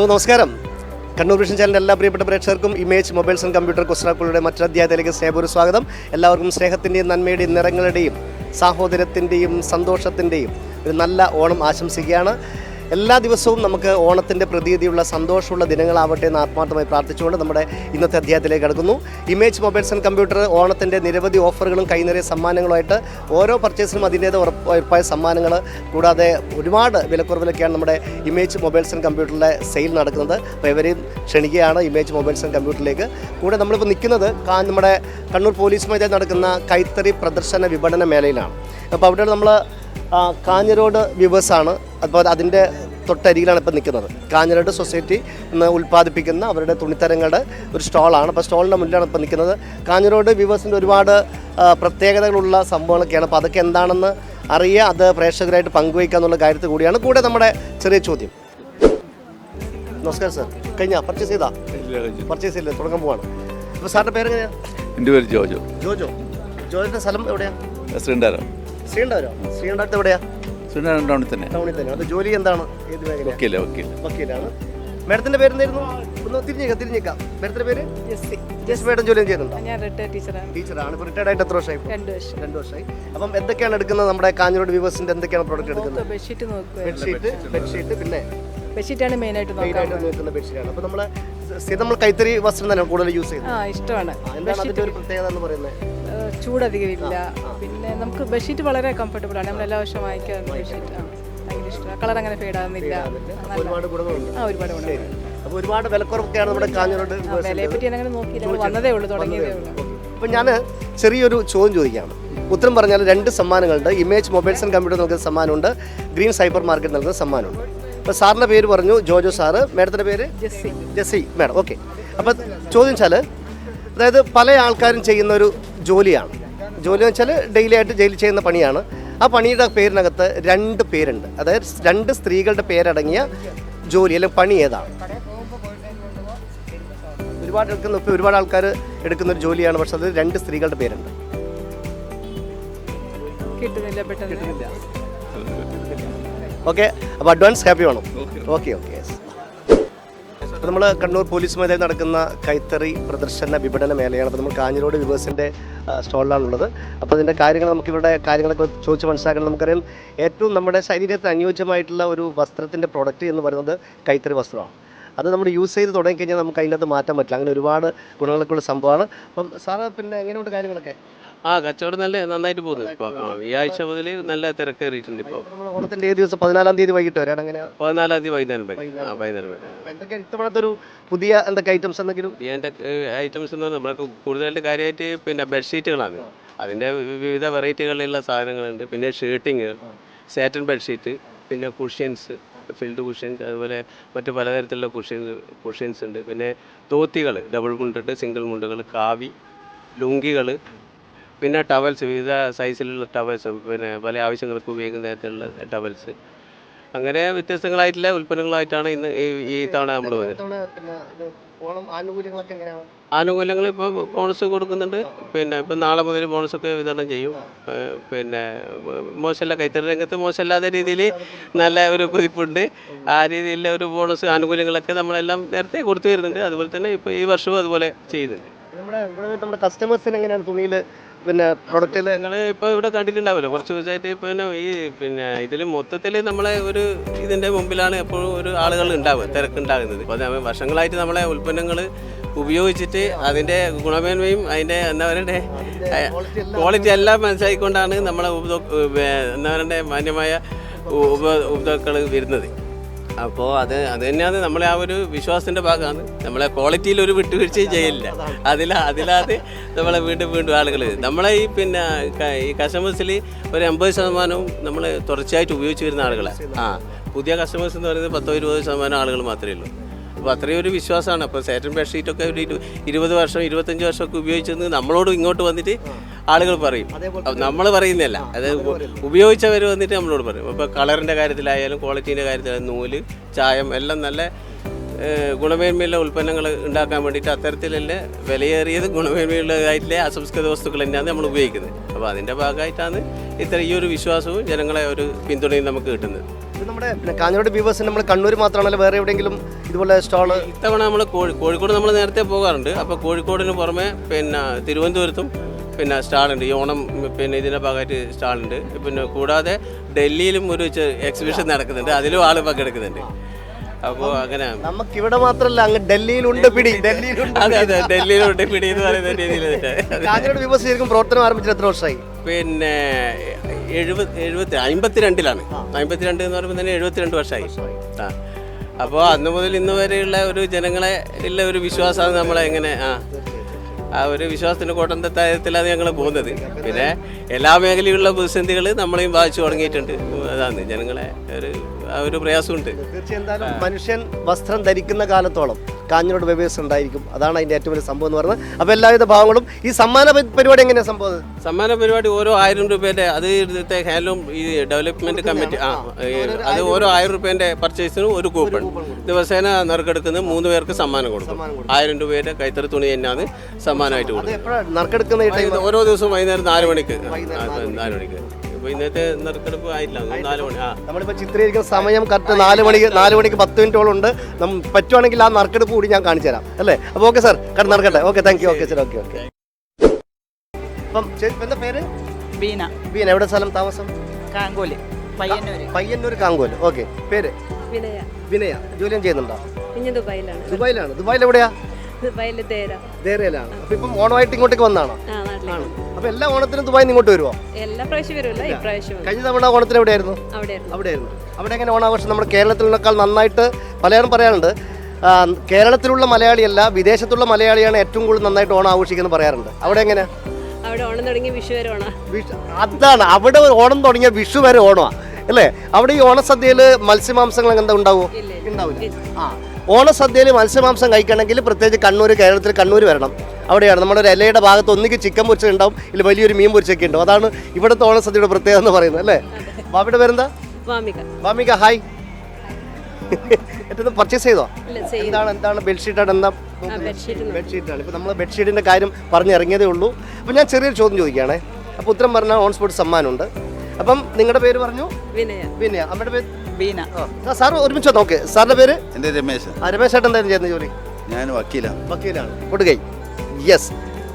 Hello നമസ്കാരം. Kannur vision ചാനലിന്റെ എല്ലാ പ്രിയപ്പെട്ട പ്രേക്ഷകർക്കും ഇമേജ് മൊബൈൽസ് ആൻഡ് കമ്പ്യൂട്ടർ കൊസ്റ്റാക്കുകളുടെ മറ്റൊരു അധ്യായത്തിലേക്ക് സ്നേഹപൂർവ സ്വാഗതം. എല്ലാവർക്കും സ്നേഹത്തിന്റെയും നന്മയുടെയും നിറങ്ങളുടെയും സാഹോദര്യത്തിന്റെയും സന്തോഷത്തിന്റെയും ഒരു നല്ല ഓണം ആശംസിക്കുകയാണ്. എല്ലാ ദിവസവും നമുക്ക് ഓണത്തിന്റെ പ്രതീതിയുള്ള സന്തോഷമുള്ള ദിനങ്ങളാവട്ടെ എന്ന് ആത്മാർത്ഥമായി പ്രാർത്ഥിച്ചുകൊണ്ട് നമ്മുടെ ഇന്നത്തെ അധ്യായത്തിലേക്ക് കടക്കുന്നു. ഇമേജ് മൊബൈൽസ് ആൻഡ് കമ്പ്യൂട്ടർ ഓണത്തിന്റെ നിരവധി ഓഫറുകളും കൈനിറിയ സമ്മാനങ്ങളുമായിട്ട് ഓരോ പർച്ചേസിനും അതിന്റേത് ഉറപ്പായ സമ്മാനങ്ങൾ കൂടാതെ ഒരുപാട് വിലക്കുറവിലൊക്കെയാണ് നമ്മുടെ ഇമേജ് മൊബൈൽസ് ആൻഡ് കമ്പ്യൂട്ടറിലെ സെയിൽ നടക്കുന്നത്. അപ്പോൾ ഇവരെയും ക്ഷണിക്കുകയാണ് ഇമേജ് മൊബൈൽസ് ആൻഡ് കമ്പ്യൂട്ടറിലേക്ക് കൂടെ നമ്മളിപ്പോൾ നിൽക്കുന്നത് നമ്മുടെ കണ്ണൂർ പോലീസ് മൈതാനി നടക്കുന്ന കൈത്തറി പ്രദർശന വിപണന മേളയിലാണ്. അപ്പോൾ അവിടെ നമ്മൾ കാഞ്ഞിരോട് വ്യൂവേഴ്സാണ്. അപ്പോൾ അതിന്റെ തൊട്ടരികിലാണ് ഇപ്പോൾ നിൽക്കുന്നത്. കാഞ്ഞിരോട് സൊസൈറ്റി എന്ന് ഉൽപ്പാദിപ്പിക്കുന്ന അവരുടെ തുണിത്തരങ്ങളുടെ ഒരു സ്റ്റോളാണ്. അപ്പോൾ സ്റ്റോളിന്റെ മുന്നിലാണ് ഇപ്പോൾ നിൽക്കുന്നത്. കാഞ്ഞിരോട് വ്യൂവേഴ്സിന്റെ ഒരുപാട് പ്രത്യേകതകളുള്ള സംഭവങ്ങളൊക്കെയാണ്. അപ്പോൾ അതൊക്കെ എന്താണെന്ന് അറിയുക അത് പ്രേക്ഷകരായിട്ട് പങ്കുവയ്ക്കുക എന്നുള്ള കാര്യത്തിൽ കൂടിയാണ്. കൂടെ നമ്മുടെ ചെറിയ ചോദ്യം. നമസ്കാരം സാർ. കഴിഞ്ഞ? പർച്ചേസ് ചെയ്താ? പർച്ചേസ് ചെയ്തില്ല. തുടങ്ങാൻ പോവാണ്. അപ്പോൾ സാറിന്റെ പേര് എങ്ങനെയാണ് എന്റെ പേര് ജോജോ. ജോജോ. ജോജോന്റെ സ്ഥലം എവിടെയാണ്? ശ്രീണ്ടാരോ ശ്രീണ്ടാരത്ത് എവിടെയാ? ശ്രീണ്ടാരം ടൗണിൽ തന്നെ. ടൗണിൽ തന്നെ. അത് ജോലി എന്താണ്? ഏത് മേഖലയാണ് വക്കീല വക്കീൽ വക്കീലാണ്. മാഡത്തിന്റെ പേര് എന്തായിരുന്നു ഒന്ന് തിരിഞ്ഞേക്കാം തിരിഞ്ഞേക്കാം. മേഡത്തിന്റെ പേര്? ജസ് മേഡം ജോലി ചെയ്യുന്നുണ്ടോ? ഞാൻ റിട്ടയർ ടീച്ചറാണ് ടീച്ചറാണ്. ഇപ്പോൾ റിട്ടയർഡ് ആയിട്ട് എത്ര വർഷമായി രണ്ട് വർഷം. രണ്ട് വർഷമായി. അപ്പം എന്തൊക്കെയാണ് എടുക്കുന്നത്? നമ്മുടെ കാഞ്ഞിരോട് വ്യൂവേഴ്സിന്റെ എന്തൊക്കെയാണ് പ്രോഡക്റ്റ് എടുക്കുന്നത്? ബെഡ്ഷീറ്റ് നോക്കുക. ബെഡ്ഷീറ്റ് ബെഡ്ഷീറ്റ് പിന്നെ? ബെഡ്ഷീറ്റാണ് മെയിനായിട്ട് മെയിനായിട്ട് നോക്കുന്ന ബെഡ്ഷീറ്റാണ് അപ്പോൾ നമ്മൾ സ്ഥിരം നമ്മൾ കൈത്തറി വസ്ത്രം തന്നെ കൂടുതൽ യൂസ് ചെയ്യുന്നത്. ആ ഇഷ്ടമാണ്. എന്താണ് അതിന്റെ ഒരു പ്രത്യേകത എന്ന് പറയുന്നത്? ഏഹ് ചൂടധികം ഇല്ല പിന്നെ നമുക്ക് ബെഡ്ഷീറ്റ് വളരെ കംഫർട്ടബിൾ ആണ്. നമ്മൾ എല്ലാ വർഷവും വാങ്ങിക്കാറുണ്ട് ബെഡ്ഷീറ്റ്. ഭയങ്കര ഇഷ്ടമാണ്. കളർ അങ്ങനെ ഫെയ്ഡ് ആകുന്നില്ല ഒരുപാട് ഗുണങ്ങളുണ്ട്. ആ ഒരുപാട് അപ്പോൾ ഒരുപാട് വിലക്കുറവൊക്കെയാണ് നമ്മുടെ കാഞ്ഞിരോട് വിലയെപ്പറ്റി വിലയെ പറ്റി അങ്ങനെ നോക്കിയില്ല വന്നതേ ഉള്ളൂ തുടങ്ങിയതേ ഉള്ളൂ. അപ്പം ഞാൻ ചെറിയൊരു ചോദ്യം ചോദിക്കുകയാണ്. ഉത്തരം പറഞ്ഞാൽ രണ്ട് സമ്മാനങ്ങളുണ്ട്. ഇമേജ് മൊബൈൽസ് ആൻഡ് കമ്പ്യൂട്ടർ നൽകുന്ന സമ്മാനമുണ്ട്. ഗ്രീൻ സൈബർ മാർക്കറ്റ് നൽകുന്ന സമ്മാനമുണ്ട്. അപ്പോൾ സാറിന്റെ പേര് പറഞ്ഞു ജോജോ സാറ്. മേഡത്തിന്റെ പേര്? ജെസ്സി. ജെസ്സി മാഡം. ഓക്കെ. അപ്പോൾ ചോദ്യം വെച്ചാൽ അതായത് പല ആൾക്കാരും ചെയ്യുന്ന ഒരു ജോലിയാണ്. ജോലി എന്ന് വെച്ചാൽ ഡെയിലി ആയിട്ട് ജയിലിൽ ചെയ്യുന്ന പണിയാണ്. ആ പണിയുടെ പേരിനകത്ത് രണ്ട് പേരുണ്ട്. അതായത് രണ്ട് സ്ത്രീകളുടെ പേരടങ്ങിയ ജോലി അല്ലെങ്കിൽ പണി ഏതാണ്? ഒരുപാട് എടുക്കുന്ന ഇപ്പോൾ ഒരുപാട് ആൾക്കാർ എടുക്കുന്ന ഒരു ജോലിയാണ്. പക്ഷെ അത് രണ്ട് സ്ത്രീകളുടെ പേരുണ്ട്. കിട്ടുന്നില്ല പെട്ടെന്ന്. ഓക്കെ. അപ്പോൾ അഡ്വാൻസ് ഹാപ്പി വേണം. ഓക്കെ. ഓക്കെ യെസ് അപ്പോൾ നമ്മൾ കണ്ണൂർ പോലീസ് മേധാവി നടക്കുന്ന കൈത്തറി പ്രദർശന വിപണന മേലയാണ് അപ്പോൾ നമ്മൾ കാഞ്ഞിരോട് വിവേഴ്സിന്റെ സ്റ്റോളിലാണുള്ളത്. അപ്പോൾ അതിന്റെ കാര്യങ്ങൾ നമുക്ക് ഇവരുടെ കാര്യങ്ങളൊക്കെ ചോദിച്ച് മനസ്സിലാക്കണം. നമുക്കറിയാം ഏറ്റവും നമ്മുടെ ശരീരത്തിന് അനുയോജ്യമായിട്ടുള്ള ഒരു വസ്ത്രത്തിന്റെ പ്രോഡക്റ്റ് എന്ന് പറയുന്നത് കൈത്തറി വസ്ത്രമാണ്. അത് നമ്മൾ യൂസ് ചെയ്ത് തുടങ്ങിക്കഴിഞ്ഞാൽ നമുക്ക് അതിനകത്ത് മാറ്റാൻ പറ്റില്ല. അങ്ങനെ ഒരുപാട് ഗുണങ്ങളൊക്കെ ഉള്ള സംഭവമാണ്. അപ്പം സാറ് പിന്നെ എങ്ങനെയുണ്ട് കാര്യങ്ങളൊക്കെ? ആ കച്ചവടം നല്ല നന്നായിട്ട് പോകുന്നു. ഇപ്പോൾ ഈ ആഴ്ച മുതൽ നല്ല തിരക്കേറിയിട്ടുണ്ട് ഇപ്പോൾ ഏത് ദിവസം? പതിനാലാം തീയതി വൈകിട്ട് വരാൻ അങ്ങനെ പതിനാലാം തീയതി വൈകുന്നേരം വരെ. ആ വൈകുന്നേരം. വരെ. എന്തൊക്കെ ഇഷ്ടപ്പെടാത്ത ഒരു പുതിയ എന്തൊക്കെ ഐറ്റംസ് എന്തെങ്കിലും? ഇതിന്റെ ഐറ്റംസ് എന്ന് പറഞ്ഞാൽ നമ്മൾ കൂടുതലായിട്ട് കാര്യമായിട്ട് പിന്നെ ബെഡ്ഷീറ്റുകളാണ് അതിന്റെ വിവിധ വെറൈറ്റികളിലുള്ള സാധനങ്ങളുണ്ട്. പിന്നെ ഷർട്ടിങ് സാറ്റൻ ബെഡ്ഷീറ്റ് പിന്നെ കുഷ്യൻസ് ഫിൽഡ് കുഷ്യൻസ് അതുപോലെ മറ്റു പലതരത്തിലുള്ള കുഷ്യൻസ് കുഷ്യൻസ് ഉണ്ട്. പിന്നെ തോത്തികൾ ഡബിൾ മുണ്ടുണ്ട് സിംഗിൾ മുണ്ടുകൾ കാവി ലുങ്കികൾ പിന്നെ ടവൽസ് വിവിധ സൈസിലുള്ള ടവൽസ് പിന്നെ പല ആവശ്യങ്ങൾക്ക് ഉപയോഗിക്കുന്ന തരത്തിലുള്ള ടവൽസ്. അങ്ങനെ വ്യത്യസ്തങ്ങളായിട്ടുള്ള ഉൽപ്പന്നങ്ങളായിട്ടാണ് ഇന്ന് ഈ ഈ തവണ നമ്മൾ വരുന്നത് ആനുകൂല്യങ്ങൾ ഇപ്പോൾ ബോണസ് കൊടുക്കുന്നുണ്ട്. പിന്നെ ഇപ്പം നാളെ മുതൽ ബോണസൊക്കെ വിതരണം ചെയ്യും. പിന്നെ മോശമല്ല കൈത്തറി രംഗത്ത് മോശമല്ലാത്ത രീതിയിൽ നല്ല ഒരു കുതിപ്പുണ്ട്. ആ രീതിയിലുള്ള ഒരു ബോണസ് ആനുകൂല്യങ്ങളൊക്കെ നമ്മളെല്ലാം നേരത്തെ കൊടുത്തു വരുന്നുണ്ട്. അതുപോലെ തന്നെ ഇപ്പോൾ ഈ വർഷവും അതുപോലെ ചെയ്യുന്നുണ്ട്. നമ്മുടെ നമ്മുടെ കസ്റ്റമേഴ്സിന് എങ്ങനെയാണ് തുണിയിൽ പിന്നെ പ്രൊഡക്റ്റിൽ നിങ്ങൾ ഇപ്പോൾ ഇവിടെ കണ്ടിട്ടുണ്ടാവുമല്ലോ കുറച്ച് ദിവസമായിട്ട് പിന്നെ ഈ പിന്നെ ഇതിൽ മൊത്തത്തിൽ നമ്മളെ ഒരു ഇതിന്റെ മുമ്പിലാണ് എപ്പോഴും ഒരു ആളുകൾ ഉണ്ടാവുക തിരക്കുണ്ടാകുന്നത്. അപ്പോൾ വർഷങ്ങളായിട്ട് നമ്മളെ ഉൽപ്പന്നങ്ങൾ ഉപയോഗിച്ചിട്ട് അതിന്റെ ഗുണമേന്മയും അതിന്റെ എന്താ പറയണ്ടേ? ക്വാളിറ്റി എല്ലാം മനസ്സിലാക്കിക്കൊണ്ടാണ് നമ്മളെ ഉപഭോ എന്താ പറയണ്ടേ? മാന്യമായ ഉപ ഉപഭോക്താക്കൾ വരുന്നത്. അപ്പോൾ അത് അത് തന്നെയാണ് നമ്മളെ ആ ഒരു വിശ്വാസത്തിന്റെ ഭാഗമാണ്. നമ്മളെ ക്വാളിറ്റിയിൽ ഒരു വിട്ടുവീഴ്ചയും ചെയ്യില്ല. അതില അതിലാതെ നമ്മളെ വീണ്ടും വീണ്ടും ആളുകൾ നമ്മളെ ഈ പിന്നെ ഈ കസ്റ്റമേഴ്സിൽ ഒരു എൺപത് ശതമാനവും നമ്മൾ തുടർച്ചയായിട്ട് ഉപയോഗിച്ച് വരുന്ന ആളുകളാണ് ആ പുതിയ കസ്റ്റമേഴ്സ് എന്ന് പറയുന്നത് പത്തോ ഇരുപത് ശതമാനം ആളുകൾ മാത്രമേ ഉള്ളൂ. അപ്പോൾ അത്രയും ഒരു വിശ്വാസമാണ്. അപ്പോൾ സാറ്റൻ ബെഡ്ഷീറ്റൊക്കെ ഒരു ഇരു- ഇരുപത് വർഷം ഇരുപത്തഞ്ച് വർഷമൊക്കെ ഉപയോഗിച്ചെന്ന് നമ്മളോട് ഇങ്ങോട്ട് വന്നിട്ട് ആളുകൾ പറയും. നമ്മൾ പറയുന്നില്ല അത് ഉപ- ഉപയോഗിച്ചവർ വന്നിട്ട് നമ്മളോട് പറയും. ഇപ്പോൾ കളറിന്റെ കാര്യത്തിലായാലും ക്വാളിറ്റീന്റെ കാര്യത്തിലായാലും നൂൽ ചായം എല്ലാം നല്ല ഗുണമേന്മയുള്ള ഉൽപ്പന്നങ്ങൾ ഉണ്ടാക്കാൻ വേണ്ടിയിട്ട് അത്തരത്തിലുള്ള വിലയേറിയത് ഗുണമേന്മയുള്ളതായിട്ടുള്ള അസംസ്കൃത വസ്തുക്കൾ തന്നെയാണ് നമ്മൾ ഉപയോഗിക്കുന്നത്. അപ്പോൾ അതിന്റെ ഭാഗമായിട്ടാണ് ഇത്ര ഈ ഒരു വിശ്വാസവും ജനങ്ങളെ ഒരു പിന്തുണയും നമുക്ക് കിട്ടുന്നത്. നമ്മുടെ കാഞ്ഞങ്ങാട് വ്യൂവേഴ്സിന് നമ്മൾ കണ്ണൂർ മാത്രമാണല്ലോ വേറെ എവിടെയെങ്കിലും ഇതുപോലെ സ്റ്റാൾ ഇത്തവണ നമ്മൾ കോഴിക്കോട് നമ്മൾ നേരത്തെ പോകാറുണ്ട്. അപ്പോൾ കോഴിക്കോടിന് പുറമെ പിന്നെ തിരുവനന്തപുരത്തും പിന്നെ സ്റ്റാളുണ്ട്. ഈ ഓണം പിന്നെ ഇതിന്റെ ഭാഗമായിട്ട് സ്റ്റാളുണ്ട്. പിന്നെ കൂടാതെ ഡൽഹിയിലും ഒരു എക്സിബിഷൻ നടക്കുന്നുണ്ട്. അതിലും ആൾ പങ്കെടുക്കുന്നുണ്ട്. അപ്പോൾ അങ്ങനെ നമുക്ക് ഇവിടെ മാത്രമല്ല അങ്ങ് ഡൽഹിയിലുണ്ട് പിടി. ഡൽഹിയിലുണ്ട് അതെ അതെ ഡൽഹിയിലുണ്ട് പിടി എന്ന് പറയുന്ന രീതിയിൽ കാഞ്ഞങ്ങാട് ശരിക്കും പ്രവർത്തനം ആരംഭിച്ചത് എത്ര വർഷമായി? പിന്നെ എഴുപത് എഴുപത്തി അമ്പത്തിരണ്ടിലാണ്. അമ്പത്തിരണ്ട് എന്ന് പറയുമ്പോൾ തന്നെ എഴുപത്തിരണ്ട് വർഷമായി. ആ. അപ്പോൾ അന്ന് മുതൽ ഇന്ന് വരെയുള്ള ഒരു ജനങ്ങളെ ഉള്ള ഒരു വിശ്വാസമാണ് നമ്മളെ എങ്ങനെ ആ. ആ ഒരു വിശ്വാസത്തിന്റെ കോട്ടന്തത്തായത്തിലാണ് ഞങ്ങൾ പോകുന്നത്. പിന്നെ എല്ലാ മേഖലയിലുള്ള പ്രതിസന്ധികൾ നമ്മളെയും ബാധിച്ചു തുടങ്ങിയിട്ടുണ്ട്. അതാണ് ജനങ്ങളെ ഒരു ആ ഒരു പ്രയാസമുണ്ട്. തീർച്ചയായും മനുഷ്യൻ വസ്ത്രം ധരിക്കുന്ന കാലത്തോളം കാഞ്ഞങ്ങാട് വെവേഴ്സ് ഉണ്ടായിരിക്കും. അതാണ് അതിന്റെ ഏറ്റവും വലിയ സംഭവം എന്ന് പറയുന്നത്. അപ്പോൾ എല്ലാവിധ ഭാഗങ്ങളും ഈ സമ്മാന പരി- പരിപാടി എങ്ങനെയാണ് സംഭവം സമ്മാന പരിപാടി ഓരോ ആയിരം രൂപേന്റെ അത് ഇവിടുത്തെ ഹാൻഡ്ലൂം ഈ ഡെവലപ്മെന്റ് കമ്മിറ്റി ആ അത് ഓരോ ആയിരം രൂപേന്റെ പർച്ചേസിനും ഒരു കൂപ്പൺ ദിവസേന നറുക്കെടുക്കുന്ന മൂന്ന് പേർക്ക് സമ്മാനം കൊടുക്കും. ആയിരം രൂപയുടെ കൈത്തറി തുണി തന്നെയാണ് സമ്മാനമായിട്ട് കൊടുക്കും നറുക്കെടുക്കുന്ന ഓരോ ദിവസവും വൈകുന്നേരം നാല് മണിക്ക്. നാല് മണിക്ക്. ഇപ്പോൾ ഇന്നത്തെ നറുക്കെടുപ്പ് ആയില്ല നാല് മണി. ആ. നമ്മളിപ്പോൾ ചിത്രീകരിക്കുന്ന സമയം കറക്റ്റ് നാല് മണിക്ക് നാല് മണിക്ക് പത്ത് മിനിറ്റോളം ഉണ്ട്. പറ്റുവാണെങ്കിൽ ആ നറുക്കെടുപ്പ് കൂടി ഞാൻ കാണിച്ചു തരാം. അല്ലേ? അപ്പോൾ ഓക്കെ സാർ കണ്ട് നടക്കട്ടെ okay thank you. Okay sir okay okay. അപ്പം എന്താ പേര്? ബീന. ബീന. എവിടെ സ്ഥലം താമസം? കാങ്കോൽ. പയ്യന്നൂര്. പയ്യന്നൂർ കാങ്കോൽ. ഓക്കെ. പേര്? വിനയ. വിനയ. ജോലിയും ചെയ്യുന്നുണ്ടോ? ദുബായിലാണ്. ദുബായിലാണ്. ദുബായിൽ എവിടെയാ? ദേരയിലാണ് അപ്പൊ ഇപ്പം ഓണമായിട്ട് ഇങ്ങോട്ടേക്ക് വന്നാണോ? ആ നാട്ടിലേക്ക് അപ്പൊ എല്ലാ ഓണത്തിനും ദുബായിൽ ഇങ്ങോട്ട് വരുമോ എല്ലാ പ്രാവശ്യം വരുമല്ല ഇപ്രാവശ്യം. കഴിഞ്ഞ തവണ ഓണത്തിന് എവിടെയായിരുന്നു? അവിടെയായിരുന്നു. അവിടെ എങ്ങനെ ഓണാഘോഷം? നമ്മുടെ കേരളത്തിനേക്കാൾ നന്നായിട്ട് പലരും പറയാറുണ്ട്. കേരളത്തിലുള്ള മലയാളിയല്ല വിദേശത്തുള്ള മലയാളിയാണ് ഏറ്റവും കൂടുതൽ നന്നായിട്ട് ഓണം ആഘോഷിക്കുന്നത് പറയാറുണ്ട്. അവിടെ എങ്ങനെ? അവിടെ ഓണം തുടങ്ങി വിഷു വരെ ഓണം. അതാണ്. അവിടെ ഓണം തുടങ്ങിയ വിഷു വരെ ഓണമാ. അല്ലേ? അവിടെ ഈ ഓണസദ്യയിൽ മത്സ്യമാംസങ്ങൾ എന്താ ഉണ്ടാവുമോ. ഉണ്ടാവില്ല. ആ. ഓണസദ്യയിൽ മത്സ്യമാംസം കഴിക്കണമെങ്കിൽ പ്രത്യേകിച്ച് കണ്ണൂർ കേരളത്തിൽ കണ്ണൂർ വരണം. അവിടെയാണ്. നമ്മുടെ ഒരു ഇലയുടെ ഭാഗത്ത് ഒന്നിക്ക് ചിക്കൻ പൊരിച്ചുണ്ടാവും ഇല്ല വലിയൊരു മീൻ പൊരിച്ചൊക്കെ ഉണ്ടാവും അതാണ് ഇവിടുത്തെ ഓണസദ്യയുടെ പ്രത്യേകത എന്ന് പറയുന്നത് അല്ലേ? ബാബിയുടെ അവിടെ ബാമിക ഹായ്. ഏറ്റവും പർച്ചേസ് ചെയ്തോ? എന്താണ് എന്താണ് ബെഡ്ഷീറ്റാണ് എന്താ? ബെഡ്ഷീറ്റാണ്. ഇപ്പൊ നമ്മൾ ബെഡ്ഷീറ്റിന്റെ കാര്യം പറഞ്ഞിറങ്ങിയതേ ഉള്ളൂ. അപ്പോൾ ഞാൻ ചെറിയൊരു ചോദ്യം ചോദിക്കുകയാണേ. അപ്പോൾ ഉത്തരം പറഞ്ഞാൽ ഓൺ സ്പോട്ട് സമ്മാനമുണ്ട്. അപ്പം നിങ്ങളുടെ പേര് പറഞ്ഞു? വിനയ. വിനയ. അമ്മയുടെ പേര്? ബീന. സാർ ഒരുമിച്ച് നോക്ക് സാറിന്റെ പേര്? എന്റെ രമേശ്. ആ രമേശ് ചേട്ടൻ എന്തായിരുന്നു ചെയ്യുന്ന ജോലി. ഞാൻ വക്കീലാണ്. വക്കീലാണ്. കൊടുക്കൈ യെസ്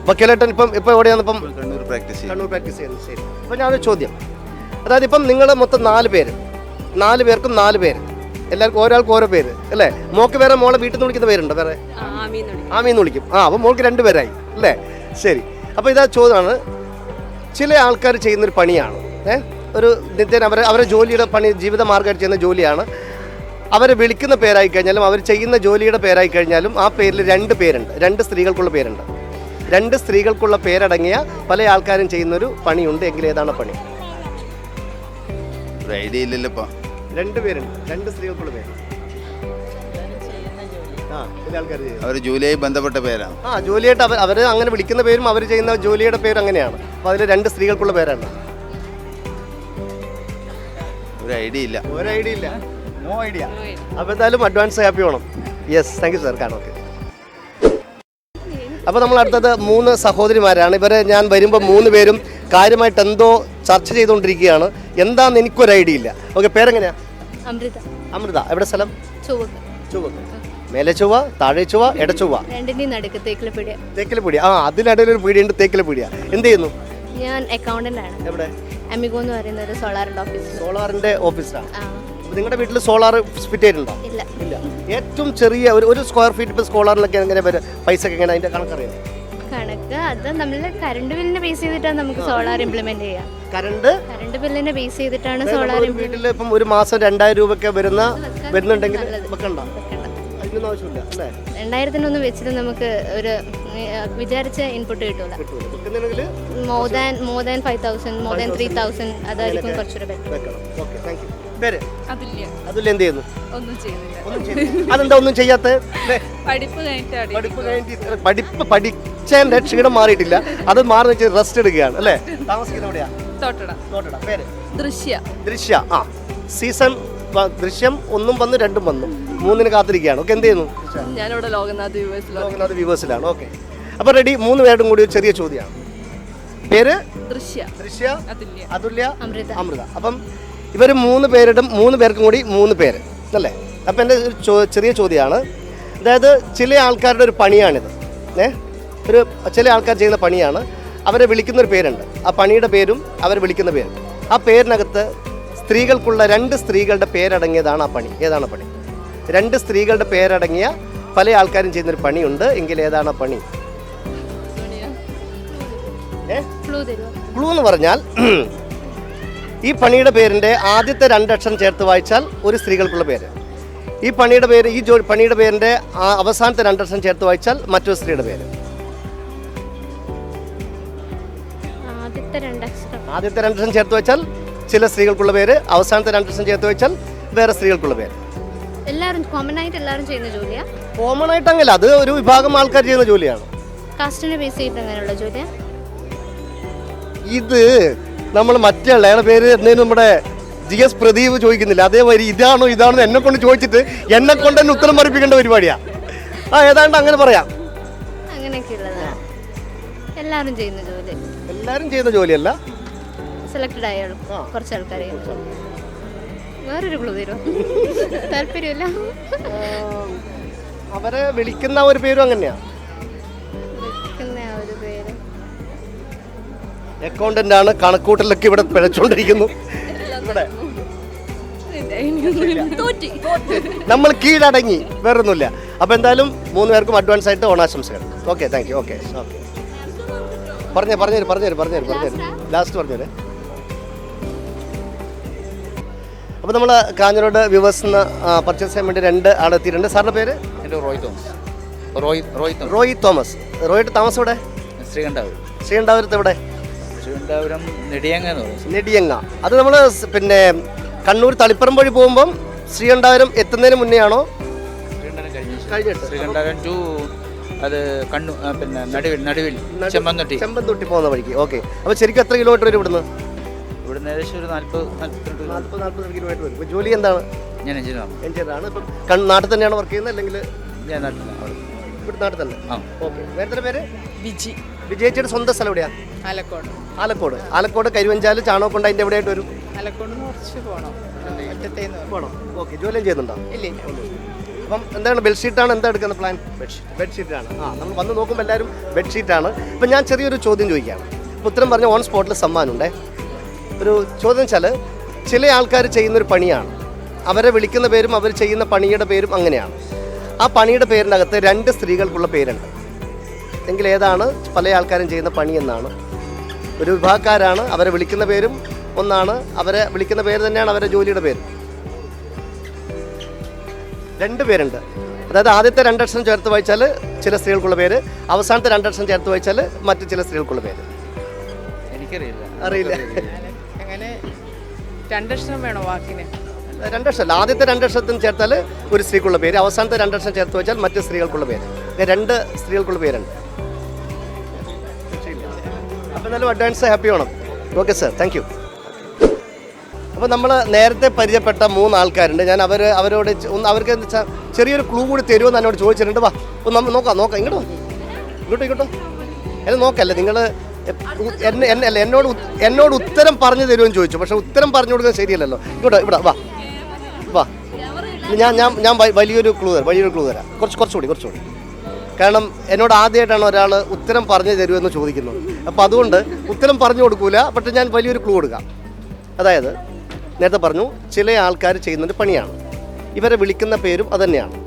വക്കീലേട്ടൻ ഇപ്പം ഇപ്പം എവിടെയാണ് ഇപ്പം? കണ്ണൂർ പ്രാക്ടീസ് കണ്ണൂർ പ്രാക്ടീസ് ചെയ്യുന്നത് ശരി. അപ്പം ഞാനൊരു ചോദ്യം. അതായത് ഇപ്പം നിങ്ങൾ മൊത്തം നാല് പേര്. നാല് പേർക്കും നാല് പേര്. എല്ലാവർക്കും ഒരാൾക്ക് ഓരോ പേര്. അല്ലേ? മോക്ക് വേറെ മോളെ വീട്ടിൽ നിന്ന് വിളിക്കുന്ന പേരുണ്ടോ? വേറെ? ആമീന്ന് വിളിക്കും. ആ അപ്പം മോൾക്ക് രണ്ട് പേരായി. അല്ലേ? ശരി. അപ്പോൾ ഇതാ ചോദ്യമാണ്. ചില ആൾക്കാർ ചെയ്യുന്നൊരു പണിയാണ്. ഏ? ഒരു നിത്യേന അവരെ അവരുടെ ജോലിയുടെ പണി ജീവിത മാർഗമായിട്ട് ചെയ്യുന്ന ജോലിയാണ്. അവരെ വിളിക്കുന്ന പേരായി കഴിഞ്ഞാലും അവർ ചെയ്യുന്ന ജോലിയുടെ പേരായി കഴിഞ്ഞാലും ആ പേരിൽ രണ്ട് പേരുണ്ട്. രണ്ട് സ്ത്രീകൾക്കുള്ള പേരുണ്ട്. രണ്ട് സ്ത്രീകൾക്കുള്ള പേരടങ്ങിയ പല ആൾക്കാരും ചെയ്യുന്നൊരു പണിയുണ്ട്. എങ്കിൽ ഏതാണ് പണി? ഐഡിയ ഇല്ലല്ലോ ഇപ്പം. രണ്ട് പേരുണ്ട്. രണ്ട് സ്ത്രീകൾക്കുള്ള പേര്. ആ ചില ആൾക്കാർ അവർ ജോലിയായി ബന്ധപ്പെട്ട പേരാണ്. ആ ജോലിയായിട്ട് അവർ അവർ അങ്ങനെ വിളിക്കുന്ന പേരും അവർ ചെയ്യുന്ന ജോലിയുടെ പേരും അങ്ങനെയാണ്. അപ്പോൾ അതിൽ രണ്ട് സ്ത്രീകൾക്കുള്ള പേരാണ്. ഒരു ഐഡിയ ഇല്ല. ഒരു ഐഡിയ ഇല്ല. No idea. അപ്പോൾ എന്തായാലും അഡ്വാൻസ് ഹാപ്പി വേണം. യെസ് താങ്ക് യു സാർ കാണാം ഓക്കെ അപ്പോൾ നമ്മൾ അടുത്തത് മൂന്ന് സഹോദരിമാരാണ്. ഇവരെ ഞാൻ വരുമ്പോൾ മൂന്ന് പേരും കാര്യമായിട്ട് എന്തോ ചർച്ച ചെയ്തുകൊണ്ടിരിക്കുകയാണ്. എന്താണെന്ന് എനിക്കൊരു ഐഡിയ ഇല്ല. ഓക്കെ പേരെങ്ങനെയാ? അമൃത. അമൃത. എവിടെ സ്ഥലം? ചുവക്ക് ചുവ മേലെ ചൊവ്വ താഴെ രണ്ടിന്റെയും നടുക്ക് തേക്കിലപ്പീടിയ തേക്കില പീടിയ ആ അതിനിടയിൽ ഒരു പീടിയുണ്ട് തേക്കിലെ പീടിയ എന്ത് ചെയ്യുന്നു? ഞാൻ അക്കൗണ്ടന്റ് ആണ്. എവിടെ? അമിഗോ എന്ന് പറയുന്ന ഒരു സോളാറിന്റെ ഓഫീസ് സോളാറിന്റെ ഓഫീസാണ് നിങ്ങളുടെ വീട്ടിൽ സോളാർ ഫിറ്റ് ചെയ്തിട്ടുണ്ടോ ഇല്ല. ഇല്ല. ഏറ്റവും ചെറിയ ഒരു ഒരു സ്ക്വയർ ഫീറ്റ് ഇപ്പോൾ സോളാറിലൊക്കെ എങ്ങനെ വരും? പൈസ ഒക്കെ എങ്ങനെ അതിന്റെ കണക്കറിയാം? കണക്ക് അത് നമ്മൾ കറണ്ട് ബില്ലിനെ ബേസ് ചെയ്തിട്ടാണ് നമുക്ക് സോളാർ ഇംപ്ലിമെന്റ് ചെയ്യാം. കറണ്ട് കറണ്ട് ബില്ലിനെ ബേസ് ചെയ്തിട്ടാണ് സോളാർ ഒരു വീട്ടിൽ ഇപ്പം ഒരു മാസം രണ്ടായിരം രൂപയൊക്കെ വരുന്ന വരുന്നുണ്ടെങ്കിൽ വെക്കണ്ട. ആവശ്യമില്ല അല്ലേ? രണ്ടായിരത്തിനൊന്നും വെച്ചിട്ട് നമുക്ക് ഒരു വിചാരിച്ച ഇൻപുട്ട് കിട്ടൂല. More than more than five thousand more than three thousand അതായിരിക്കും കുറച്ചൊരു ബെറ്റർ വെക്കണം. ഓക്കെ താങ്ക് യു പേര്? അതില്ല അതിൽ എന്ത് ചെയ്യുന്നു? ഒന്നും ചെയ്യുന്നില്ല. ഒന്നും ചെയ്യുന്നില്ല. അതെന്താ ഒന്നും ചെയ്യാത്ത? പഠിപ്പ് കഴിഞ്ഞിട്ട് പഠിപ്പ് കഴിഞ്ഞിട്ട് പഠിപ്പ് പഠിച്ചതിന്റെ ക്ഷീണം മാറിയിട്ടില്ല. അത് മാറി വെച്ച് റെസ്റ്റ് എടുക്കുകയാണ് അല്ലേ? താമസിക്കുന്ന എവിടെയാ? തോട്ടട. തോട്ടട. പേര്? ദൃശ്യ. ദൃശ്യ. ആ. സീസൺ ദൃശ്യം ഒന്നും വന്നു രണ്ടും വന്നു. മൂന്നിന് കാത്തിരിക്കുകയാണ്. ഓക്കെ എന്ത് ചെയ്യുന്നു? ഞാനിവിടെ ലോകനാഥ് ലോകനാഥ് വ്യൂവേഴ്സിലാണ്. ഓക്കെ. അപ്പോൾ റെഡി മൂന്ന് പേരുടെ കൂടി ഒരു ചെറിയ ചോദ്യമാണ്. പേര്? ദൃശ്യ. ദൃശ്യ അതില്ല അതുല്യ അമൃത. അമൃത. അപ്പം ഇവർ മൂന്ന് പേരിടും മൂന്ന് പേർക്കും കൂടി മൂന്ന് പേര് അല്ലേ? അപ്പം എന്റെ ഒരു ചെറിയ ചോദ്യമാണ്. അതായത് ചില ആൾക്കാരുടെ ഒരു പണിയാണിത്. ഏ? ഒരു ചില ആൾക്കാർ ചെയ്യുന്ന പണിയാണ്. അവരെ വിളിക്കുന്ന ഒരു പേരുണ്ട്. ആ പണിയുടെ പേരും അവർ വിളിക്കുന്ന പേരും. ആ പേരിനകത്ത് സ്ത്രീകൾക്കുള്ള രണ്ട് സ്ത്രീകളുടെ പേരടങ്ങിയതാണ് ആ പണി. ഏതാണ് ആ പണി? രണ്ട് സ്ത്രീകളുടെ പേരടങ്ങിയ പല ആൾക്കാരും ചെയ്യുന്നൊരു പണിയുണ്ട്. എങ്കിൽ ഏതാണ് ആ പണി? ക്ലൂ എന്ന് പറഞ്ഞാൽ ഈ പണിയുടെ പേരിന്റെ ആദ്യത്തെ രണ്ടക്ഷരം ചേർത്ത് വായിച്ചാൽ ഒരു സ്ത്രീകൾക്കുള്ള പേര്. ഈ പണിയുടെ പേര് ഈ ജോ പണിയുടെ പേരിന്റെ അവസാനത്തെ രണ്ടക്ഷരം ചേർത്ത് വായിച്ചാൽ മറ്റൊരു സ്ത്രീയുടെ പേര്. ആദ്യത്തെ രണ്ടക്ഷരം ചേർത്ത് വെച്ചാൽ ചില സ്ത്രീകൾക്കുള്ള പേര് അവസാനത്തെ രണ്ടക്ഷരം ചേർത്ത് വെച്ചാൽ വേറെ സ്ത്രീകൾക്കുള്ള പേര്. എല്ലാവരും കോമൺ ആയിട്ട് എല്ലാവരും ചെയ്യുന്ന ജോലിയാ? കോമൺ ആയിട്ട് അത് ഒരു വിഭാഗം ആൾക്കാർ ചെയ്യുന്ന ജോലിയാണ്. കാസ്റ്റിനെ ബേസ് ചെയ്തിട്ട് അങ്ങനെയുള്ള ജോലിയാ? ഇത് നമ്മൾ മറ്റേ അയാളുടെ പേര് എന്നേലും നമ്മുടെ ജി എസ് പ്രദീപ് ചോദിക്കുന്നില്ല? അതേമാതിരി ഇതാണോ ഇതാണോ എന്ന് കൊണ്ട് ചോദിച്ചിട്ട് എന്നെ കൊണ്ട് തന്നെ ഉത്തരം മറിപ്പിക്കേണ്ട പരിപാടിയാ. ആ ഏതാണ്ട് അങ്ങനെ പറയാം. അങ്ങനെയൊക്കെ ഉള്ളതാ എല്ലാവരും ചെയ്യുന്ന ജോലി. എല്ലാവരും ചെയ്യുന്ന ജോലിയല്ല. സെലക്ടഡ് ആയാലും കുറച്ച് ആൾക്കാർ ചെയ്യുന്ന ജോലി വേറൊരു ക്ലൂ തരുമോ താല്പര്യമില്ല. അവരെ വിളിക്കുന്ന ഒരു പേരും അങ്ങനെയാ? വിളിക്കുന്ന ആ ഒരു പേര്. അക്കൗണ്ടന്റ് ആണ് കണക്കൂട്ടലൊക്കെ ഇവിടെ പിഴച്ചോണ്ടിരിക്കുന്നു. ഇവിടെ. നമ്മൾ കീഴടങ്ങി വേറൊന്നുമില്ല. അപ്പൊ എന്തായാലും മൂന്ന് പേർക്കും അഡ്വാൻസ് ആയിട്ട് ഓണാശംസകൾ. Okay thank you okay okay പറഞ്ഞു പറഞ്ഞു പറഞ്ഞു പറഞ്ഞു പറഞ്ഞു ലാസ്റ്റ് പറഞ്ഞു അപ്പോൾ നമ്മൾ കാഞ്ഞിരോട് വ്യൂവേഴ്സ് പർച്ചേസ് ചെയ്യാൻ വേണ്ടി രണ്ട് ആളെത്തിയിട്ടുണ്ട് സാറിന്റെ പേര്? എന്റെ റോയ് തോമസ്. റോയ് റോയ് തോമസ്. റോയ് തോമസ്. റോയിട്ട് താമസം ഇവിടെ ശ്രീകണ്ഠാപുരം. ശ്രീകണ്ഠാപുരത്ത് ഇവിടെ ശ്രീകണ്ഠാപുരം നെടിയങ്ങ എന്ന് പറയും. നെടിയങ്ങ. അത് നമ്മൾ പിന്നെ കണ്ണൂർ തളിപ്പറം വഴി പോകുമ്പം ശ്രീകണ്ഠാപുരം എത്തുന്നതിന് മുന്നേ ആണോ ശ്രീകണ്ഠാപുരം കഴിഞ്ഞിട്ട്. ശ്രീകണ്ഠാപുരം ടു അത് കണ്ണു പിന്നെ നടുവിൽ നടുവിൽ ചെമ്പൻ ചെമ്പന്തൊട്ടി പോകുന്ന വഴിക്ക്. ഓക്കെ. അപ്പോൾ ശരിക്കും എത്ര കിലോമീറ്റർ വരും ഇവിടുന്ന്? ഇവിടുന്ന് ഏകദേശം ഒരു നാല്പത് നാല്പത്തിരണ്ട് നാല്പത് നാല്പത് കിലോമീറ്റർ വരും. ഇപ്പോൾ ജോലി എന്താണ്? ഞാൻ എഞ്ചിനീയറാണ് എഞ്ചിനീയറാണ്. ഇപ്പം കൺ- നാട്ടിൽ തന്നെയാണ് വർക്ക് ചെയ്യുന്നത് അല്ലെങ്കിൽ ഞാൻ നാട്ടിൽ അവിടെ. ഇവിടെ നാട്ടിൽ തന്നെ? ആ. ഓക്കെ. നേരത്തെ പേര്? ബിജി. വിജയിച്ചിട്ട് സ്വന്തം സ്ഥലം എവിടെയാണ് ആലക്കോട്. ആലക്കോട്. ആലക്കോട് കരുവഞ്ചാൽ ചാണകക്കൊണ്ട് അതിന്റെ എവിടെയായിട്ട് വരും? ആലക്കോട് കുറച്ച് പോകണം പോകണം ഓക്കെ. ജോലിയും ചെയ്യുന്നുണ്ടോ? ഇല്ലേ അപ്പം എന്താണ് ബെഡ്ഷീറ്റാണ്? എന്താ എടുക്കുന്ന പ്ലാൻ ബെഡ്ഷീറ്റ്. ബെഡ്ഷീറ്റാണ്. ആ നമ്മൾ വന്ന് നോക്കുമ്പോൾ എല്ലാവരും ബെഡ്ഷീറ്റാണ്. ഇപ്പം ഞാൻ ചെറിയൊരു ചോദ്യം ചോദിക്കുകയാണ്. ഉത്തരം പറഞ്ഞ ഓൺ സ്പോട്ടിൽ സമ്മാനമുണ്ടേ ഒരു ചോദ്യം വെച്ചാൽ ചില ആൾക്കാർ ചെയ്യുന്നൊരു പണിയാണ്. അവരെ വിളിക്കുന്ന പേരും അവർ ചെയ്യുന്ന പണിയുടെ പേരും അങ്ങനെയാണ്. ആ പണിയുടെ പേരിന്റെ അകത്ത് രണ്ട് സ്ത്രീകൾക്കുള്ള പേരുണ്ട്. എങ്കിൽ ഏതാണ് പല ആൾക്കാരും ചെയ്യുന്ന പണി എന്നാണ്. ഒരു വിഭാഗക്കാരാണ് അവരെ വിളിക്കുന്ന പേരും ഒന്നാണ് അവരെ വിളിക്കുന്ന പേര് തന്നെയാണ് അവരെ ജോലിയുടെ പേര്. രണ്ട് പേരുണ്ട്. അതായത് ആദ്യത്തെ രണ്ടക്ഷരം ചേർത്ത് വായിച്ചാൽ ചില സ്ത്രീകൾക്കുള്ള പേര് അവസാനത്തെ രണ്ടക്ഷരം ചേർത്ത് വായിച്ചാൽ മറ്റു ചില സ്ത്രീകൾക്കുള്ള പേര്. എനിക്കറിയില്ല. അറിയില്ല. അങ്ങനെ രണ്ടക്ഷരം വേണോ വാക്കിന്? രണ്ടക്ഷരം ആദ്യത്തെ രണ്ടക്ഷരത്തിന് ചേർത്താൽ ഒരു സ്ത്രീക്കുള്ള പേര് അവസാനത്തെ രണ്ടക്ഷരം ചേർത്ത് വെച്ചാൽ മറ്റു സ്ത്രീകൾക്കുള്ള പേര്. രണ്ട് സ്ത്രീകൾക്കുള്ള പേരുണ്ട്. അപ്പോൾ നല്ല അഡ്വാൻസ് ഹാപ്പി വേണം ഓക്കെ സർ താങ്ക് യു അപ്പോൾ നമ്മൾ നേരത്തെ പരിചയപ്പെട്ട മൂന്ന് ആൾക്കാരുണ്ട് ഞാൻ അവർ അവരോട് ഒന്ന് അവർക്ക് എന്താ വെച്ചാൽ ചെറിയൊരു ക്ലൂ കൂടി തരുമെന്ന് എന്നോട് ചോദിച്ചിട്ടുണ്ട്. വാ ഒന്ന് നമ്മ നോക്കാം നോക്കാം. വാ. ഇങ്ങോട്ടോ ഇങ്ങോട്ടോ. എന്നെ നോക്കല്ലേ നിങ്ങൾ എന്നെ എന്നെ അല്ല എന്നോട് എന്നോട് ഉത്തരം പറഞ്ഞു തരുമെന്ന് ചോദിച്ചു. പക്ഷെ ഉത്തരം പറഞ്ഞു കൊടുക്കുന്നത് ശരിയല്ലല്ലോ. ഇവിടെ ഇവിടെ വാ. വാ. ഞാൻ ഞാൻ ഞാൻ വലിയൊരു ക്ലൂ തരാം. വലിയൊരു ക്ലൂ തരാം. കുറച്ച് കുറച്ചുകൂടി കുറച്ചുകൂടി. കാരണം എന്നോട് ആദ്യമായിട്ടാണ് ഒരാൾ ഉത്തരം പറഞ്ഞു തരുമെന്ന് ചോദിക്കുന്നത് അപ്പോൾ അതുകൊണ്ട് ഉത്തരം പറഞ്ഞു കൊടുക്കൂല പക്ഷെ ഞാൻ വലിയൊരു ക്ലൂ കൊടുക്കാം. അതായത് നേരത്തെ പറഞ്ഞു ചില ആൾക്കാർ ചെയ്യുന്നൊരു പണിയാണ്. ഇവരെ വിളിക്കുന്ന പേരും അതുതന്നെയാണ്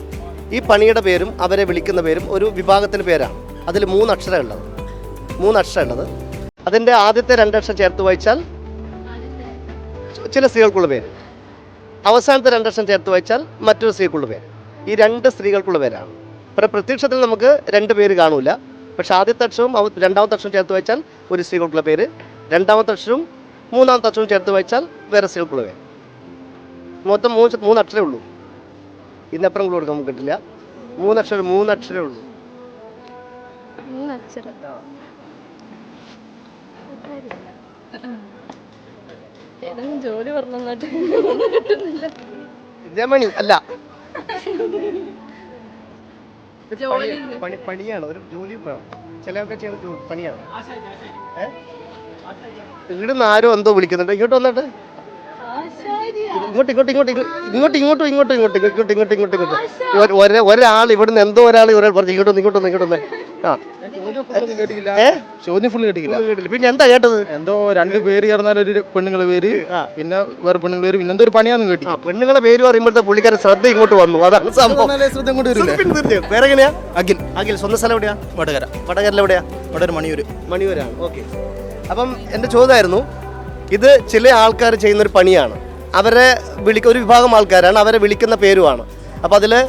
ഈ പണിയുടെ പേരും അവരെ വിളിക്കുന്ന പേരും ഒരു വിഭാഗത്തിന്റെ പേരാണ്. അതിൽ മൂന്ന് അക്ഷരം ഉള്ളത് മൂന്ന് അക്ഷരം ഉള്ളത് അതിന്റെ ആദ്യത്തെ രണ്ടക്ഷരം ചേർത്ത് വായിച്ചാൽ ചില സ്ത്രീകൾക്കുള്ള പേര്. അവസാനത്തെ രണ്ടക്ഷരം ചേർത്ത് വായിച്ചാൽ മറ്റൊരു സ്ത്രീക്കുള്ള പേര്. ഈ രണ്ട് സ്ത്രീകൾക്കുള്ള പേരാണ്. പക്ഷേ പ്രത്യക്ഷത്തിൽ നമുക്ക് രണ്ട് പേര് കാണൂല. പക്ഷെ ആദ്യത്തെ അക്ഷരവും രണ്ടാമത്തെ അക്ഷരം ചേർത്ത് വായിച്ചാൽ ഒരു സ്ത്രീകൾക്കുള്ള പേര്. രണ്ടാമത്തെ അക്ഷരവും മൂന്നാമത്തെ അക്ഷരവും ചേർത്ത് വായിച്ചാൽ വേറെ സ്ത്രീകൾക്കുള്ള പേര്. മൊത്തം മൂന്ന് മൂന്ന് അക്ഷരമേ ഉള്ളൂ. ഇന്നപ്പുറം കൂടെ കൊടുക്കാൻ നമുക്ക് കിട്ടില്ല. മൂന്നക്ഷരം മൂന്നക്ഷരമേ ഉള്ളൂ. മൂന്ന് അക്ഷരം ഏതെങ്കിലും ജോലി പറഞ്ഞു അല്ല. പണി- പണി പണിയാണ്. ഒരു ജോലി ചിലവൊക്കെ ചെയ്യുന്ന ജോ- പണിയാണ്. ഏ? ഇവിടുന്ന് ആരോ എന്തോ വിളിക്കുന്നുണ്ട്. ഇങ്ങോട്ട് വന്നിട്ട്. ഇങ്ങോട്ട് ഇങ്ങോട്ട് ഇങ്ങോട്ട് ഇങ്ങോട്ട് ഇങ്ങോട്ട് ഇങ്ങോട്ട് ഇങ്ങോട്ട് ഇങ്ങോട്ട് ഇങ്ങോട്ട് ഇങ്ങോട്ട് ഇങ്ങോട്ട് ഒരു- ഒരാൾ ഇവിടുന്ന് എന്തോ ഒരാൾ ഒരാൾ പറഞ്ഞു ഇങ്ങോട്ടൊന്ന് ഇങ്ങോട്ടൊന്ന് ഇങ്ങോട്ടൊന്ന് ആ ചോദ്യം ഫുള്ള് കേട്ടില്ല കേട്ടില്ല. പിന്നെ എന്താ കേട്ടത് എന്തോ രണ്ട് പേര് ചേർന്നാൽ ഒരു പെണ്ണുങ്ങളെ പേര് പിന്നെ വേറെ പെണ്ണുങ്ങളെ പേര് പിന്നെ എന്തോ ഒരു പണിയാന്ന് കേട്ടി ആ പെണ്ണുങ്ങളെ പേര് പറയുമ്പോഴത്തെ പുള്ളിക്കാരൻ ശ്രദ്ധ ഇങ്ങോട്ട് വന്നു അതാണ് സംഭവം ശ്രദ്ധ ഇങ്ങോട്ട് തീർച്ചയായും, വേറെ പേരെങ്ങനെയാ അഖിൽ അഖിൽ സ്വന്തം സ്ഥലം എവിടെയാ വടകര വടകരയിൽ എവിടെയാ വടകര മണിയൂര് മണിയൂരാണ് ഓക്കെ അപ്പം എന്റെ ചോദ്യമായിരുന്നു ഇത് ചില ആൾക്കാർ ചെയ്യുന്ന ഒരു പണിയാണ് അവരെ വിളി ഒരു വിഭാഗം ആൾക്കാരാണ് അവരെ വിളിക്കുന്ന പേരുമാണ്. അപ്പോൾ അതിൽ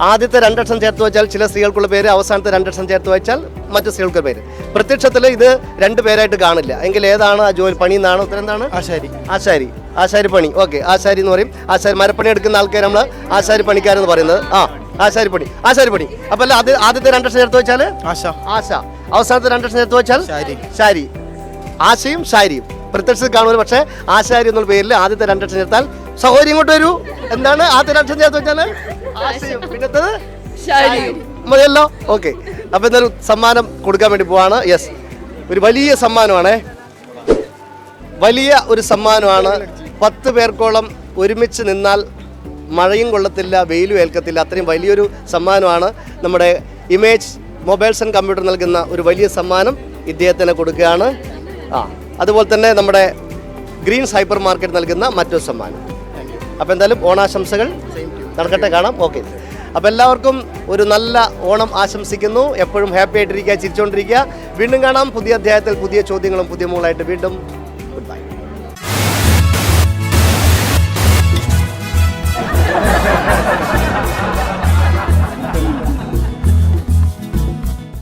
ആദ്യത്തെ രണ്ടക്ഷം ചേർത്ത് വെച്ചാൽ ചില സ്ത്രീകൾക്കുള്ള പേര് അവസാനത്തെ രണ്ടക്ഷം ചേർത്ത് വെച്ചാൽ മറ്റ് സ്ത്രീകൾക്ക് പേര്. പ്രത്യക്ഷത്തിൽ ഇത് രണ്ട് പേരായിട്ട് കാണില്ല. എങ്കിൽ ഏതാണ് ആ ജോലി പണി എന്നാണ് ഉത്തരം എന്താണ്? ആശാരി. ആശാരി. ആശാരി പണി. ഓക്കെ ആശാരി എന്ന് പറയും. ആശാരി മരപ്പണി എടുക്കുന്ന ആൾക്കാർ നമ്മൾ ആശാരി പണിക്കാരെന്ന് പറയുന്നത്. ആ ആശാരി പണി. ആശാരി പണി. അപ്പോൾ അല്ല അത് ആദ്യത്തെ രണ്ടക്ഷം ചേർത്ത് വെച്ചാൽ ആശ. ആശ. അവസാനത്തെ രണ്ടക്ഷം ചേർത്ത് വെച്ചാൽ. ശാരി. ആശയും ശാരിയും. പ്രത്യക്ഷത്തിൽ കാണുമല്ലോ പക്ഷേ ആശാരി എന്നുള്ള പേരിൽ ആദ്യത്തെ രണ്ടക്ഷം ചേർത്താൽ സഹോദരി ഇങ്ങോട്ട് വരൂ. എന്താണ് ആദ്യത്തെ രണ്ടക്ഷം ചേർത്ത് വെച്ചാൽ ആശയും. പിന്നത്തത്? മതിയല്ലോ? ഓക്കെ. അപ്പൊ എന്നൊരു സമ്മാനം കൊടുക്കാൻ വേണ്ടി പോവാണ്. യെസ് ഒരു വലിയ സമ്മാനമാണേ. വലിയ ഒരു സമ്മാനമാണ്. പത്ത് പേർക്കോളം ഒരുമിച്ച് നിന്നാൽ മഴയും കൊള്ളത്തില്ല വെയിലും ഏൽക്കത്തില്ല. അത്രയും വലിയൊരു സമ്മാനമാണ് നമ്മുടെ ഇമേജ് മൊബൈൽസ് ആൻഡ് കമ്പ്യൂട്ടർ നൽകുന്ന ഒരു വലിയ സമ്മാനം ഇദ്ദേഹത്തിന് കൊടുക്കുകയാണ്. ആ. അതുപോലെ തന്നെ നമ്മുടെ ഗ്രീൻ ഹൈപ്പർ മാർക്കറ്റ് നൽകുന്ന മറ്റൊരു സമ്മാനം. അപ്പോൾ എന്തായാലും ഓണാശംസകൾ നടക്കട്ടെ കാണാം. ഓക്കെ. അപ്പോൾ എല്ലാവർക്കും ഒരു നല്ല ഓണം ആശംസിക്കുന്നു. എപ്പോഴും ഹാപ്പി ആയിട്ടിരിക്കുക ചിരിച്ചുകൊണ്ടിരിക്കുക വീണ്ടും കാണാം. പുതിയ അധ്യായത്തിൽ പുതിയ ചോദ്യങ്ങളും പുതിയ മുകളായിട്ട് വീണ്ടും